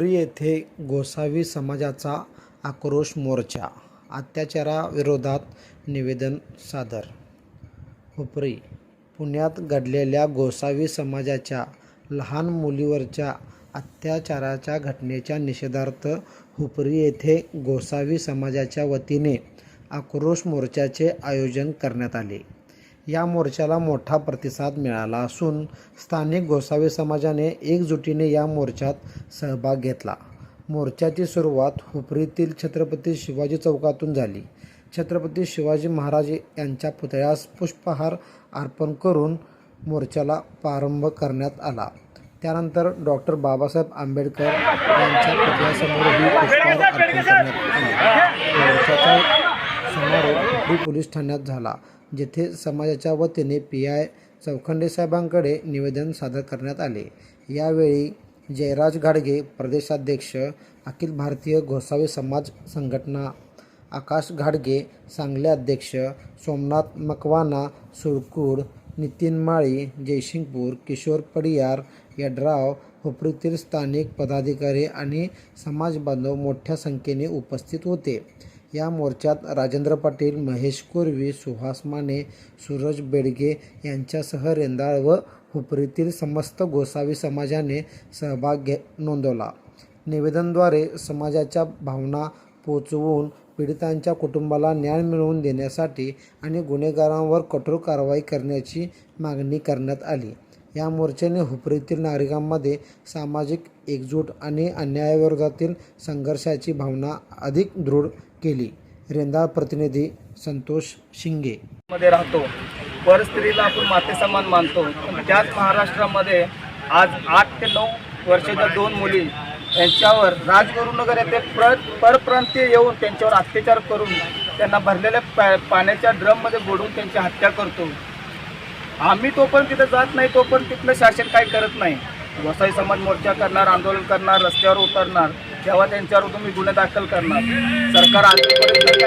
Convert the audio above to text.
हुपरी येथे गोसावी समाजाचा आक्रोश मोर्चा अत्याचाराविरोधात निवेदन सादर. हुपरी पुण्यात घडलेल्या गोसावी समाजाच्या लहान मुलीवरच्या अत्याचाराच्या घटनेच्या निषेधार्थ हुपरी येथे गोसावी समाजाच्या वतीने आक्रोश मोर्चाचे आयोजन करण्यात आले. या मोर्चाला मोठा प्रतिसाद मिळाला असून स्थानिक गोसावी समाजाने एकजुटीने या मोर्चात सहभाग घेतला. मोर्चाची सुरुवात हुपरीतील छत्रपती शिवाजी चौकातून झाली. छत्रपती शिवाजी महाराज यांच्या पुतळ्यास पुष्पहार अर्पण करून मोर्चाला प्रारंभ करण्यात आला. त्यानंतर डॉक्टर बाबासाहेब आंबेडकर यांच्या पुतळ्यासमोरही पुष्पहार अर्पण करण्यात आला. मोर्चाचा समारोप पोलीस ठाण्यात झाला. जेथे समाजाच्या वतीने पी आय चौखंडे साहेबांकडे निवेदन सादर करण्यात आले. यावेळी जयराज गाडगे प्रदेशाध्यक्ष अखिल भारतीय गोसावी समाज संघटना आकाश घाडगे सांगली अध्यक्ष सोमनाथ मकवाना सुळकूड नितीन माळी जयसिंगपूर किशोर पडियार यड्राव हुपरीतील स्थानिक पदाधिकारी आणि समाजबांधव मोठ्या संख्येने उपस्थित होते. या मोर्चात राजेंद्र पाटील महेश कोरवी सुहास माने सूरज बेडगे यांच्यासह रेंदाळ व हुपरीतील समस्त गोसावी समाजाने सहभाग घे नोंदवला. निवेदनद्वारे समाजाच्या भावना पोचवून पीडितांच्या कुटुंबाला न्याय मिळवून देण्यासाठी आणि गुन्हेगारांवर कठोर कारवाई करण्याची मागणी करण्यात आली. या मोर्चाने हुपरीतील नागरिकांमध्ये सामाजिक एकजूट आणि अन्यायाविरोधातील संघर्षाची भावना अधिक दृढ केली. रेंदाळ प्रतिनिधी संतोष शिंगे. मध्ये राहतो. पर स्त्रीला आपण माते समान मानतो. पण त्याच महाराष्ट्रामध्ये आज आठ ते नऊ वर्षाच्या दोन मुली यांच्यावर राजगुरुनगर येथे प्र परप्रांतीय येऊन त्यांच्यावर अत्याचार करून त्यांना भरलेल्या पा पाण्याच्या ड्रममध्ये बुडवून त्यांची हत्या करतो. आम्ही तो पण तिथं जात नाही तो पण तिथलं शासन काय करत नाही. वसाई समाज मोर्चा करणार आंदोलन करणार रस्त्यावर उतरणार तेव्हा त्यांच्यावर तुम्ही गुन्हे दाखल करणार. सरकार आजपर्यंत